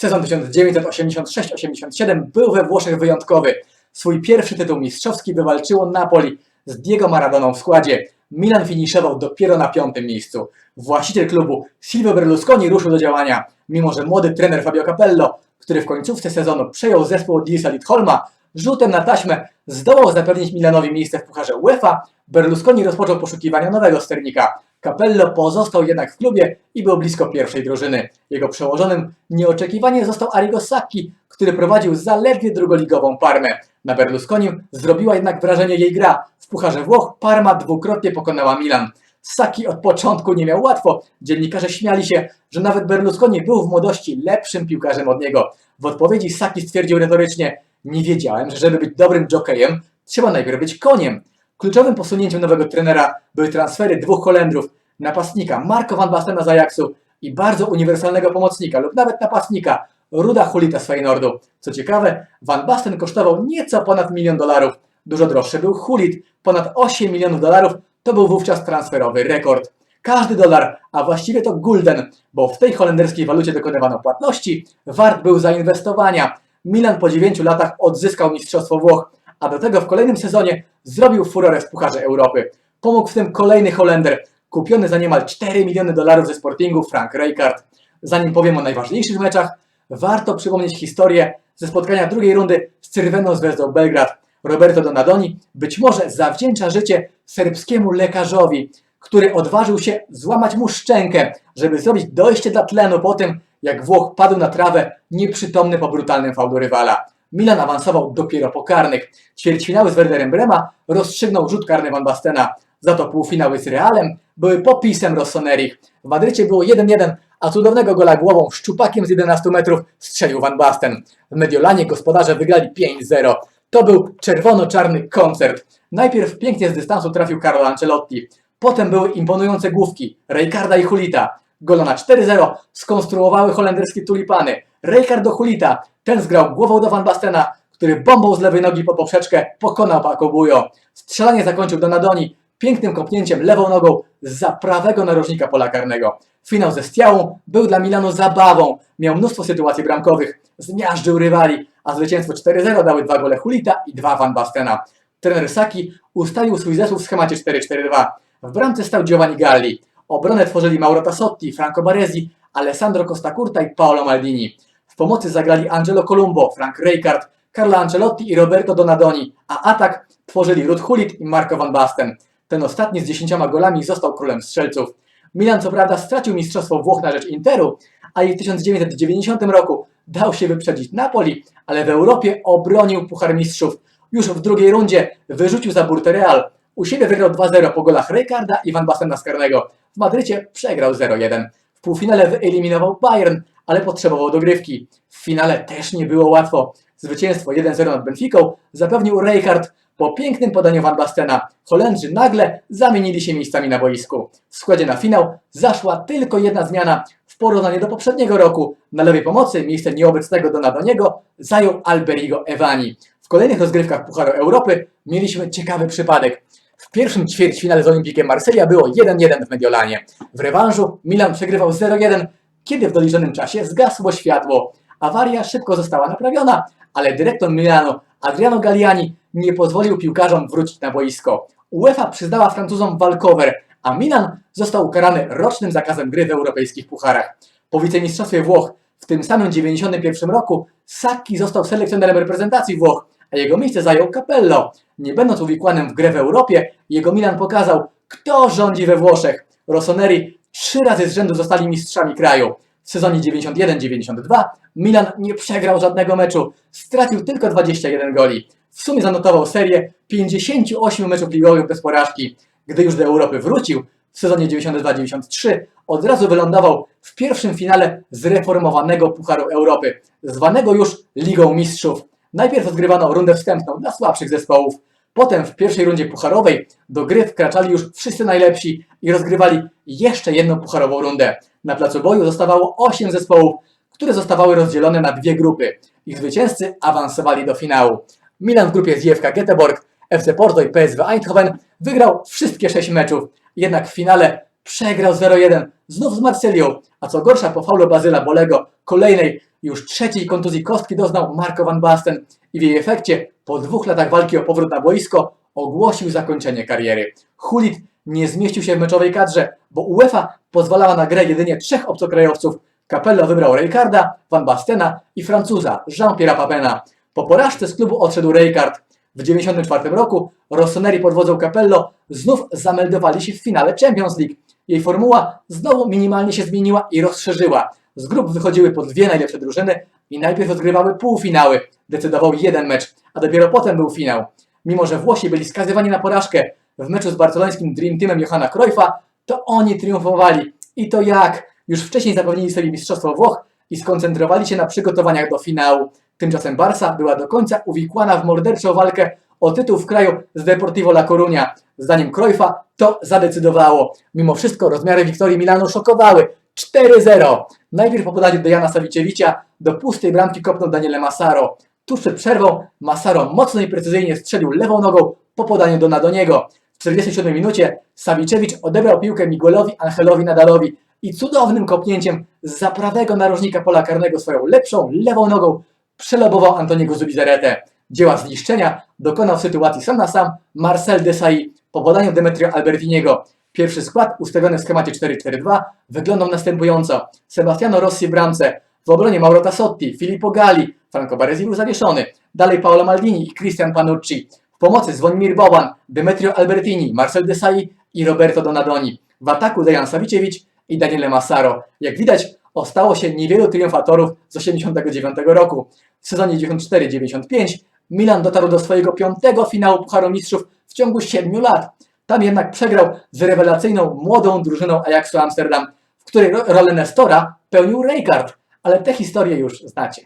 Sezon 1986-87 był we Włoszech wyjątkowy. Swój pierwszy tytuł mistrzowski wywalczyło Napoli z Diego Maradoną w składzie. Milan finiszował dopiero na piątym miejscu. Właściciel klubu Silvio Berlusconi ruszył do działania, mimo że młody trener Fabio Capello, który w końcówce sezonu przejął zespół od Dilsa Lidholma, rzutem na taśmę zdołał zapewnić Milanowi miejsce w Pucharze UEFA, Berlusconi rozpoczął poszukiwania nowego sternika. Capello pozostał jednak w klubie i był blisko pierwszej drużyny. Jego przełożonym nieoczekiwanie został Arrigo Sacchi, który prowadził zaledwie drugoligową Parmę. Na Berlusconim zrobiła jednak wrażenie jej gra. W Pucharze Włoch Parma dwukrotnie pokonała Milan. Sacchi od początku nie miał łatwo. Dziennikarze śmiali się, że nawet Berlusconi był w młodości lepszym piłkarzem od niego. W odpowiedzi Sacchi stwierdził retorycznie: Nie wiedziałem, że żeby być dobrym jokejem, trzeba najpierw być koniem. Kluczowym posunięciem nowego trenera były transfery dwóch Holendrów, napastnika Marco van Bastena z Ajaxu i bardzo uniwersalnego pomocnika lub nawet napastnika Ruda Hulita z Feyenoordu. Co ciekawe, Van Basten kosztował nieco ponad milion dolarów. Dużo droższy był Hulit, ponad 8 milionów dolarów, to był wówczas transferowy rekord. Każdy dolar, a właściwie to gulden, bo w tej holenderskiej walucie dokonywano płatności, wart był zainwestowania. Milan po 9 latach odzyskał Mistrzostwo Włoch, a do tego w kolejnym sezonie zrobił furorę w Pucharze Europy. Pomógł w tym kolejny Holender, kupiony za niemal 4 miliony dolarów ze Sportingu Frank Rijkaard. Zanim powiem o najważniejszych meczach, warto przypomnieć historię ze spotkania drugiej rundy z Czerwoną Zvezdą Belgrad. Roberto Donadoni być może zawdzięcza życie serbskiemu lekarzowi, który odważył się złamać mu szczękę, żeby zrobić dojście dla tlenu po tym, jak Włoch padł na trawę nieprzytomny po brutalnym faulu rywala. Milan awansował dopiero po karnych. Ćwierćfinały z Werderem Brema rozstrzygnął rzut karny Van Bastena. Za to półfinały z Realem były popisem Rossonerich. W Madrycie było 1-1, a cudownego gola głową szczupakiem z 11 metrów strzelił Van Basten. W Mediolanie gospodarze wygrali 5-0. To był czerwono-czarny koncert. Najpierw pięknie z dystansu trafił Carlo Ancelotti. Potem były imponujące główki Rijkaarda i Hulita. Gola na 4-0 skonstruowały holenderskie tulipany. Rijkaard do Hulita. Ten zgrał głową do Van Bastena, który bombą z lewej nogi pod poprzeczkę pokonał Paco Bujo. Strzelanie zakończył Donadoni pięknym kopnięciem lewą nogą za prawego narożnika pola karnego. Finał ze Stiałą był dla Milanu zabawą. Miał mnóstwo sytuacji bramkowych. Zmiażdżył rywali, a zwycięstwo 4-0 dały dwa gole Hulita i dwa Van Bastena. Trener Saki ustalił swój zespół w schemacie 4-4-2. W bramce stał Giovanni Galli. Obronę tworzyli Mauro Tassotti, Franco Baresi, Alessandro Costa Curta i Paolo Maldini. W pomocy zagrali Angelo Colombo, Frank Rijkaard, Carlo Ancelotti i Roberto Donadoni, a atak tworzyli Ruud Gullit i Marco van Basten. Ten ostatni z 10 golami został królem strzelców. Milan co prawda stracił mistrzostwo Włoch na rzecz Interu, a i w 1990 roku dał się wyprzedzić Napoli, ale w Europie obronił Puchar Mistrzów. Już w drugiej rundzie wyrzucił za burtę Real. U siebie wygrał 2-0 po golach Rijkaarda i Van Bastena z karnego. W Madrycie przegrał 0-1. W półfinale wyeliminował Bayern, ale potrzebował dogrywki. W finale też nie było łatwo. Zwycięstwo 1-0 nad Benficą zapewnił Rijkaard po pięknym podaniu Van Bastena. Holendrzy nagle zamienili się miejscami na boisku. W składzie na finał zaszła tylko jedna zmiana. W porównaniu do poprzedniego roku na lewej pomocy miejsce nieobecnego Donadoniego zajął Alberigo Evani. W kolejnych rozgrywkach Pucharu Europy mieliśmy ciekawy przypadek. W pierwszym ćwierćfinale z Olimpikiem Marsylia było 1-1 w Mediolanie. W rewanżu Milan przegrywał 0-1, kiedy w doliczonym czasie zgasło światło. Awaria szybko została naprawiona, ale dyrektor Milanu Adriano Galliani nie pozwolił piłkarzom wrócić na boisko. UEFA przyznała Francuzom walkover, a Milan został ukarany rocznym zakazem gry w europejskich pucharach. Po wicemistrzostwie Włoch w tym samym 91 roku Sacchi został selekcjonerem reprezentacji Włoch, a jego miejsce zajął Capello. Nie będąc uwikłanym w grę w Europie, jego Milan pokazał, kto rządzi we Włoszech. Rossoneri trzy razy z rzędu zostali mistrzami kraju. W sezonie 91-92 Milan nie przegrał żadnego meczu, stracił tylko 21 goli. W sumie zanotował serię 58 meczów ligowych bez porażki. Gdy już do Europy wrócił, w sezonie 92-93 od razu wylądował w pierwszym finale zreformowanego Pucharu Europy, zwanego już Ligą Mistrzów. Najpierw rozgrywano rundę wstępną dla słabszych zespołów. Potem w pierwszej rundzie pucharowej do gry wkraczali już wszyscy najlepsi i rozgrywali jeszcze jedną pucharową rundę. Na placu boju zostawało 8 zespołów, które zostawały rozdzielone na dwie grupy. Ich zwycięzcy awansowali do finału. Milan w grupie z JFK Göteborg, FC Porto i PSV Eindhoven wygrał wszystkie 6 meczów, jednak w finale przegrał 0-1 znów z Marsylią, a co gorsza po faulu Bazyla Bolego kolejnej Już trzeciej kontuzji kostki doznał Marco van Basten i w jej efekcie po dwóch latach walki o powrót na boisko ogłosił zakończenie kariery. Hulit nie zmieścił się w meczowej kadrze, bo UEFA pozwalała na grę jedynie trzech obcokrajowców. Capello wybrał Rijkaarda, Van Bastena i Francuza Jean-Pierre'a Papena. Po porażce z klubu odszedł Rijkaard. W 1994 roku Rossoneri pod wodzą Capello znów zameldowali się w finale Champions League. Jej formuła znowu minimalnie się zmieniła i rozszerzyła. Z grup wychodziły po dwie najlepsze drużyny i najpierw odgrywały półfinały. Decydował jeden mecz, a dopiero potem był finał. Mimo, że Włosi byli skazywani na porażkę w meczu z barcelońskim Dream Teamem Johanna Cruyffa, to oni triumfowali. I to jak? Już wcześniej zapewnili sobie Mistrzostwo Włoch i skoncentrowali się na przygotowaniach do finału. Tymczasem Barca była do końca uwikłana w morderczą walkę o tytuł w kraju z Deportivo La Coruña. Zdaniem Cruyffa to zadecydowało. Mimo wszystko rozmiary Wiktorii Milano szokowały. 4-0. Najpierw po podaniu Dejana Savicevicia do pustej bramki kopnął Daniele Massaro. Tuż przed przerwą Massaro mocno i precyzyjnie strzelił lewą nogą po podaniu do Nadoniego. W 47 minucie Savicevic odebrał piłkę Miguelowi Angelowi Nadalowi i cudownym kopnięciem z za prawego narożnika pola karnego swoją lepszą lewą nogą przelobował Antoniego Zubizarretę. Dzieła zniszczenia dokonał w sytuacji sam na sam Marcel Desailly po podaniu Demetrio Albertiniego. Pierwszy skład ustawiony w schemacie 4-4-2 wyglądał następująco. Sebastiano Rossi w bramce, w obronie Mauro Tassotti, Filippo Galli, Franco Baresi był zawieszony, dalej Paolo Maldini i Christian Panucci. W pomocy Zvonimir Boban, Demetrio Albertini, Marcel Desailly i Roberto Donadoni. W ataku Dejan Savicevic i Daniele Massaro. Jak widać, ostało się niewielu triumfatorów z 89 roku. W sezonie 94-95 Milan dotarł do swojego piątego finału Pucharu Mistrzów w ciągu 7 lat. Tam jednak przegrał z rewelacyjną młodą drużyną Ajaxu Amsterdam, w której ro- rolę Nestora pełnił Rijkaard, ale te historie już znacie.